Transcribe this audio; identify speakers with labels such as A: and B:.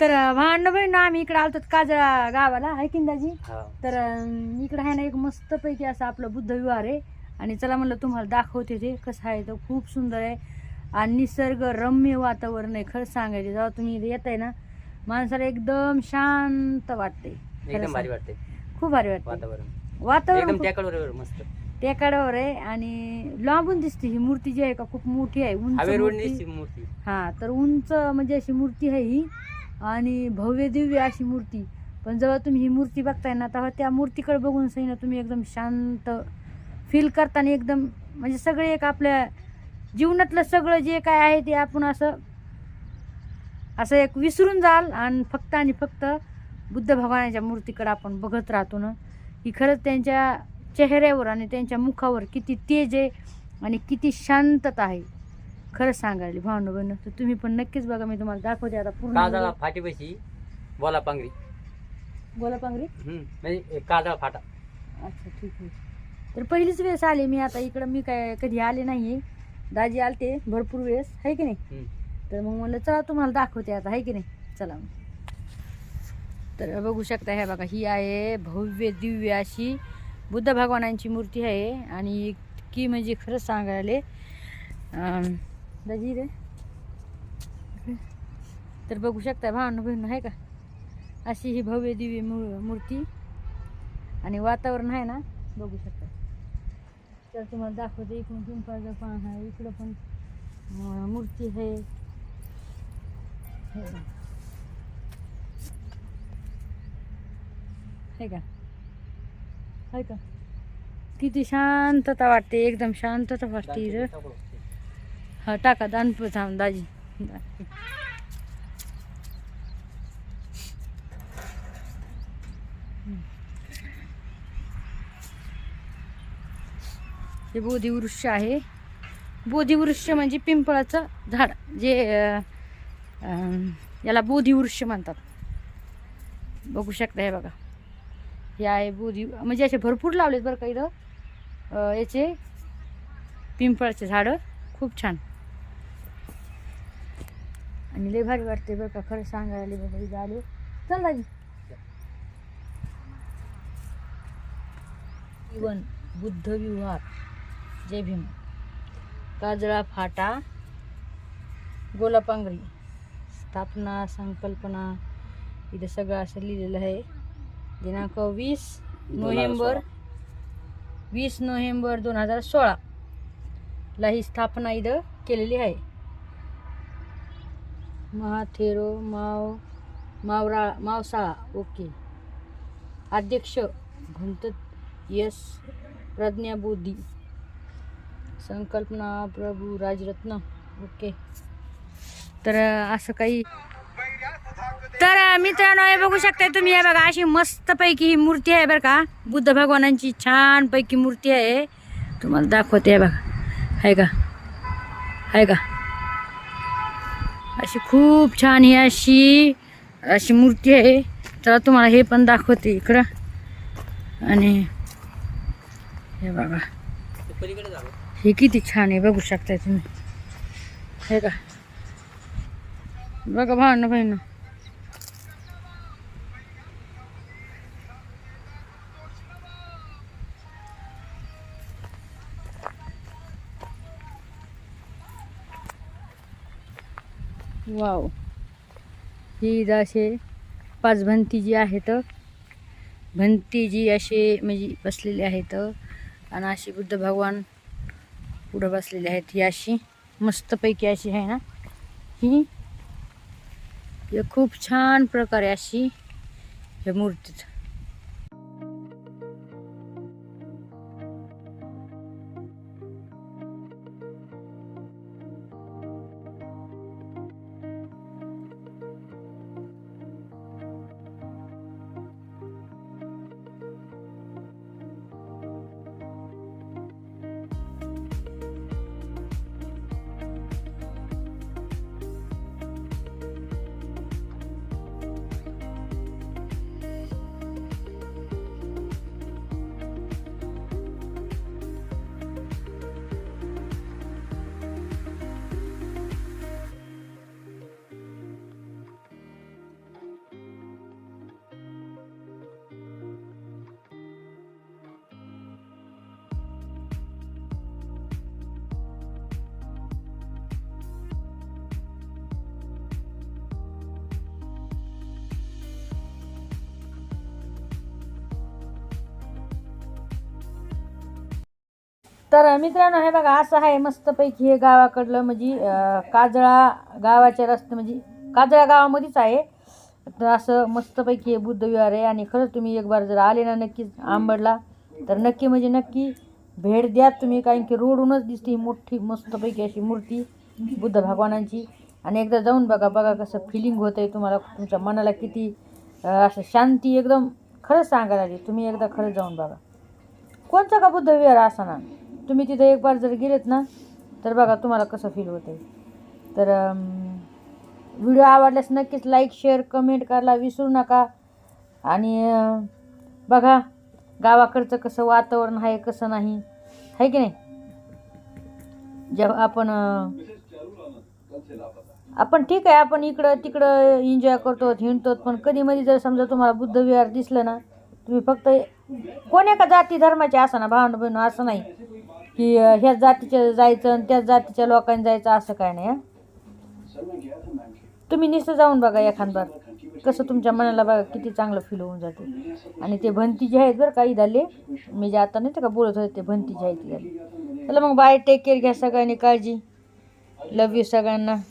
A: तर भांडण बहीण आम्ही इकडे आलतो काजळा गावाला. आहे की दाजी
B: हा.
A: तर अं, इकडं आहे ना एक मस्तपैकी असं आपलं बुद्ध विहार आहे. आणि चला म्हणलं तुम्हाला दाखवते ते कसं आहे तर खूप सुंदर आहे. आणि निसर्ग रम्य वातावरण आहे खरंच सांगायचे. जेव्हा तुम्ही इथे येताय ना माणसाला एकदम शांत वाटते
B: एकदम भारी वाटते
A: खूप भारी वाटते
B: वातावरण.
A: वातावरण
B: एकदम
A: खूप-
B: त्याकडवर मस्त.
A: टेकाडावर आहे. आणि लांबून दिसते ही मूर्ती जी आहे का खूप मोठी आहे. उंच
B: हवे
A: मूर्ती.
B: रोडने मूर्ती.
A: हा तर उंच म्हणजे अशी मूर्ती आहे ही. आणि भव्य दिव्य अशी मूर्ती. पण जेव्हा तुम्ही ही मूर्ती बघताय ना तेव्हा त्या मूर्तीकडे बघून सही ना तुम्ही एकदम शांत फील करताना एकदम म्हणजे सगळे एक आपल्या जीवनातलं सगळं जे काय आहे ते आपण असं असं एक विसरून जाल आणि फक्त आणि फक्त बुद्ध भगवानाच्या मूर्तीकडे आपण बघत राहतो ना. की खरंच त्यांच्या चेहऱ्यावर आणि त्यांच्या मुखावर किती तेज आहे आणि किती शांतता आहे. खरंच सांगायला भावना बहिण तर तुम्ही पण नक्कीच बघा मी तुम्हाला दाखवते आता पूर्ण
B: काजळा फाटीपाशी बोला पांगरी.
A: बोला पांगरी.
B: हम्म. म्हणजे काजळा फाटा.
A: अच्छा ठीक आहे. तर पहिलीच वेळेस आले मी आता इकडं मी काय कधी आले नाही दाजी आलते भरपूर वेळेस आहे की नाही?
B: हम्म.
A: तर मग म्हणलं चला तुम्हाला दाखवते आता आहे की नाही? चला मग. तर बघू शकता हे बघा ही आहे भव्य दिव्य अशी बुद्ध भगवानांची मूर्ती आहे. आणि इतकी म्हणजे खरंच सांगायला अं, दाजी रे. तर बघू शकता भावानं बहीण आहे का? अशी ही भव्य दिव्य मूर्ती. आणि वातावरण आहे ना बघू शकता तर तुम्हाला दाखवते इकडून पिंपळाचं पण आहे इकडं पण अं, मूर्ती आहे. हे आहे का? आहे का? किती शांतता वाटते एकदम शांतता वाटते इथं. हा टाका दान थांब दाजी. हे बोधिवृक्ष आहे. बोधिवृक्ष म्हणजे पिंपळाचं झाड जे याला बोधिवृक्ष म्हणतात. बघू शकता हे बघा. हे आहे बोधी म्हणजे असे भरपूर लावलेत बरं का इथं. याचे पिंपळाचे झाडं. खूप छान. आणि लय भारी वाटते बरं का खरं सांगायला बाबा इथं आले चल दाजी. इवन बुद्ध विहार. जय भीम. काजळा फाटा गोलापांगरी. स्थापना संकल्पना इथं सगळं असं लिहिलेलं आहे. दिनांक वीस नोव्हेंबर वीस नोव्हेंबर दोन हजार सोळा. ला ही स्थापना इथं केलेली आहे. महाथेरो माव मावरा मावसाळा ओके. अध्यक्ष घंत यस प्रज्ञा बोधी संकल्पना प्रभू राजरत्न ओके. तर असं काही तर मित्रांनो हे बघू शकताय तुम्ही हे बघा अशी मस्तपैकी ही मूर्ती आहे बरं का. बुद्ध भगवानांची छान पैकी मूर्ती आहे. तुम्हाला दाखवते हे बघा. आहे का? आहे का? अशी खूप छान ही अशी अशी मूर्ती आहे. तर तुम्हाला हे पण दाखवते इकडं. आणि हे बघा. हे किती छान आहे बघू शकताय तुम्ही. हे का? बघा भावना बहिण वाव. ही इथं असे पाच भंती जी आहेत. भंती जी असे म्हणजे बसलेले आहेत. आणि अशी बुद्ध भगवान पुढं बसलेली आहेत. ही अशी मस्तपैकी अशी आहे ना. ही खूप छान प्रकारे अशी ह्या मूर्तीत तर मित्रांनो हे बघा असं आहे मस्तपैकी हे गावाकडलं म्हणजे काजळा गावाच्या रस्ते म्हणजे काजळा गावामध्येच आहे. तर असं मस्तपैकी हे बुद्ध विहार आहे आणि खरंच तुम्ही एक बार जर आले ना नक्कीच आंबडला तर नक्की म्हणजे नक्की भेट द्या तुम्ही कारण की रोडूनच दिसते ही मोठी मस्तपैकी अशी मूर्ती बुद्ध भगवानांची. आणि एकदा जाऊन बघा बघा कसं फिलिंग होतं आहे तुम्हाला तुमच्या मनाला किती असं शांती एकदम खरंच सांगायला लागली तुम्ही एकदा खरंच जाऊन बघा. कोणचा का बुद्ध विहार असा ना तुम्ही तिथे एक बार जर गेलेत ना तर बघा तुम्हाला कसं फील होते तर व्हिडिओ आवडल्यास नक्कीच लाईक शेअर कमेंट करायला विसरू नका. आणि बघा गावाकडचं कसं वातावरण आहे कसं नाही. आहे की नाही? जेव्हा आपण आपण ठीक आहे आपण इकडं तिकडं एन्जॉय करतो हिंडतो पण कधी जर समजा तुम्हाला बुद्ध विहार दिसलं ना तुम्ही फक्त कोण्या का जाती धर्माचे असं ना भावंड बहिण असं नाही. की ह्या जातीच्या जायचं आणि त्याच जातीच्या लोकांनी जायचं असं काय नाही तुम्ही निसं जाऊन बघा एखादबार. कसं तुमच्या मनाला बघा किती चांगलं फील होऊन जाते. आणि ते भंती जे आहेत बरं काही झाले मी जे आता नाही ते का बोलत होते ते भंती जे आहेत त्याला चला मग बाय टेक केअर घ्या सगळ्यांनी काळजी. लव यू सगळ्यांना.